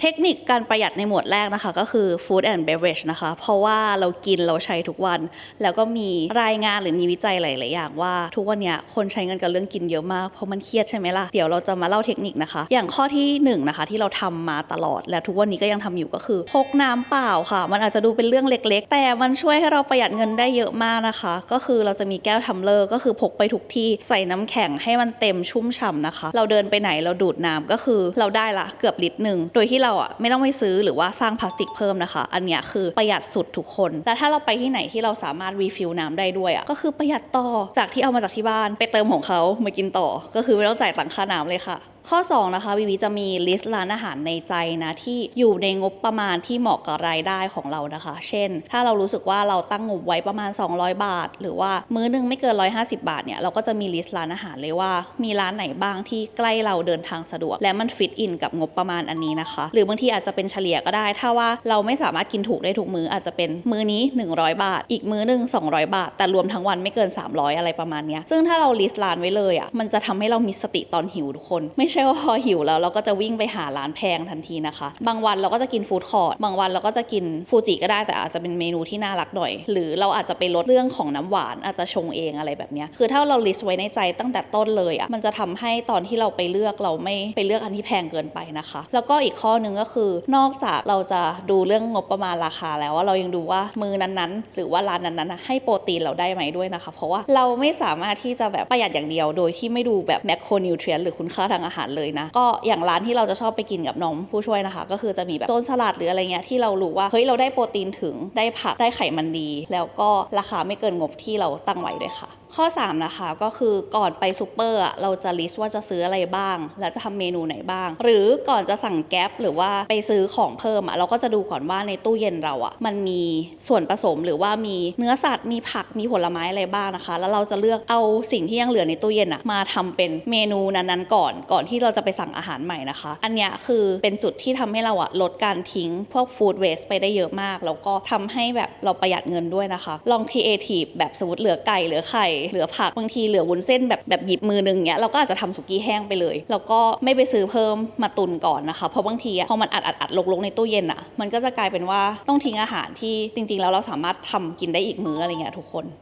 เทคนิคการประหยัดในหมวดแรกนะคะ ก็คือ food and beverage นะคะ เพราะว่าเรากินเราใช้ทุกวัน แล้วก็มีรายงานหรือมีวิจัยหลาย ๆ อย่างว่า ทุกวันเนี้ยคนใช้เงินกับเรื่องกินเยอะมาก เพราะมันเครียดใช่ไหมล่ะ เดี๋ยวเราจะมาเล่าเทคนิคนะคะ อย่างข้อที่หนึ่งนะคะที่เราทำมาตลอด และทุกวันนี้ก็ยังทำอยู่ก็คือพกน้ำเปล่าค่ะ มันอาจจะดูเป็นเรื่องเล็ก ๆ แต่มันช่วยให้เราประหยัดเงินได้เยอะมากนะคะ ก็คือเราจะมีแก้วทัมเลอร์ก็คือพกไปทุกที่ใส่น้ำแข็งให้มันเต็มชุ่มฉ่ำนะคะ เราเดินไปไหนเราดูดน้ำก็คือเราได้ละเกือบลิตรหนึ่งโดยที่เราอะไม่ต้องไปซื้อหรือว่าสร้างพลาสติกเพิ่มนะคะ อันเนี้ยคือประหยัดสุดทุกคน และถ้าเราไปที่ไหนที่เราสามารถรีฟิลน้ำได้ด้วยอะก็คือประหยัดต่อจากที่เอามาจากที่บ้าน ไปเติมของเขามากินต่อ ก็คือไม่ต้องจ่ายตังค่าน้ำเลยค่ะข้อ 2 นะคะวิวิจะมีลิสต์ร้านอาหารในใจนะ ที่อยู่ในงบประมาณที่เหมาะกับรายได้ของเรานะคะ เช่น ถ้าเรารู้สึกว่าเราตั้งงบไว้ประมาณ 200 บาท หรือว่ามื้อนึงไม่เกิน 150 บาทเนี่ยเราก็จะมีลิสต์ร้านอาหารเลยว่า มีร้านไหนบ้างที่ใกล้เราเดินทางสะดวก และมันฟิตอินกับงบประมาณอันนี้นะคะรือบางทีอาจจะเป็นเฉลี่ยก็ได้ ถ้าว่าเราไม่สามารถกินถูกได้ทุกมื้ออาจจะเป็นมื้อนี้ 100 บาท อีกมื้อหนึ่ง200 บาท แต่รวมทั้งวันไม่เกิน 300 อะไรประมาณนี้ซึ่งถ้าเราลิสต์ร้านไว้เลยอะมันจะทำให้เรามีสติตอนหิวทุกคน ไม่ใช่ว่าพอหิวแล้วเราก็จะวิ่งไปหาร้านแพงทันทีนะคะ บางวันเราก็จะกินฟู้ดคอร์ทบางวันเราก็จะกินฟูจิก็ได้แต่อาจจะเป็นเมนูที่น่ารักหน่อย หรือเราอาจจะไปลดเรื่องของน้ำหวานอาจจะชงเองอะไรแบบนี้คือถ้าเราลิสต์ไว้ในใจตั้งแต่ต้นเลยอะมันจะทำให้ตอนที่เราไปเลือกเราไม่ไปเลือกอันที่แพงเกินไปนะคะ แล้วก็อีกข้อนึ่งก็คือ นอกจากเราจะดูเรื่องงบประมาณราคาแล้วว่าเรายังดูว่ามือนั้นๆ หรือว่าร้านนั้นๆให้โปรตีนเราได้ไหมด้วยนะคะ เพราะว่าเราไม่สามารถที่จะแบบประหยัดอย่างเดียว โดยที่ไม่ดูแบบแมคโครนิวเทรียนหรือคุณค่าทางอาหารเลยนะ ก็อย่างร้านที่เราจะชอบไปกินกับน้องผู้ช่วยนะคะ ก็คือจะมีแบบโซนสลัดหรืออะไรเงี้ยที่เรารู้ว่าเฮ้ยเราได้โปรตีนถึงได้ผักได้ไขมันดี แล้วก็ราคาไม่เกินงบที่เราตั้งไว้ด้วยค่ะ ข้อ 3 นะคะก็คือก่อนไปซูเปอร์เราจะลิสต์ว่าจะซื้ออะไรบ้าง และจะทำเมนูไหนบ้าง หรือก่อนจะสั่งแก๊ปหรือว่าไปซื้อของเพิ่มอะเราก็จะดูก่อนว่าในตู้เย็นเราอะมันมีส่วนผสมหรือว่ามีเนื้อสัตว์มีผักมีผลไม้อะไรบ้างนะคะ แล้วเราจะเลือกเอาสิ่งที่ยังเหลือในตู้เย็นอะมาทำเป็นเมนูนั้นๆก่อน ก่อนที่เราจะไปสั่งอาหารใหม่นะคะ อันเนี้ยคือเป็นจุดที่ทำให้เราอะลดการทิ้งพวกฟู้ดเวสไปได้เยอะมาก แล้วก็ทำให้แบบเราประหยัดเงินด้วยนะคะ ลองครีเอทีฟแบบสมมติเหลือไก่เหลือไข่เหลือผักบางทีเหลือวุ้นเส้นแบบแบบหยิบมือนึงเนี้ยเราก็อาจจะทำสุกี้แห้งไปเลย แล้วก็ไม่ไปซื้อเพิ่มมาตุนก่อนนะคะ เพราะบางทีอะพอมันอัดอัดอัดลงๆในตู้เย็นอะมันก็จะกลายเป็นว่าต้องทิ้งอาหารที่จริง ๆ แล้วเราสามารถทำกินได้อีกมื้ออะไรเงี้ยทุกคน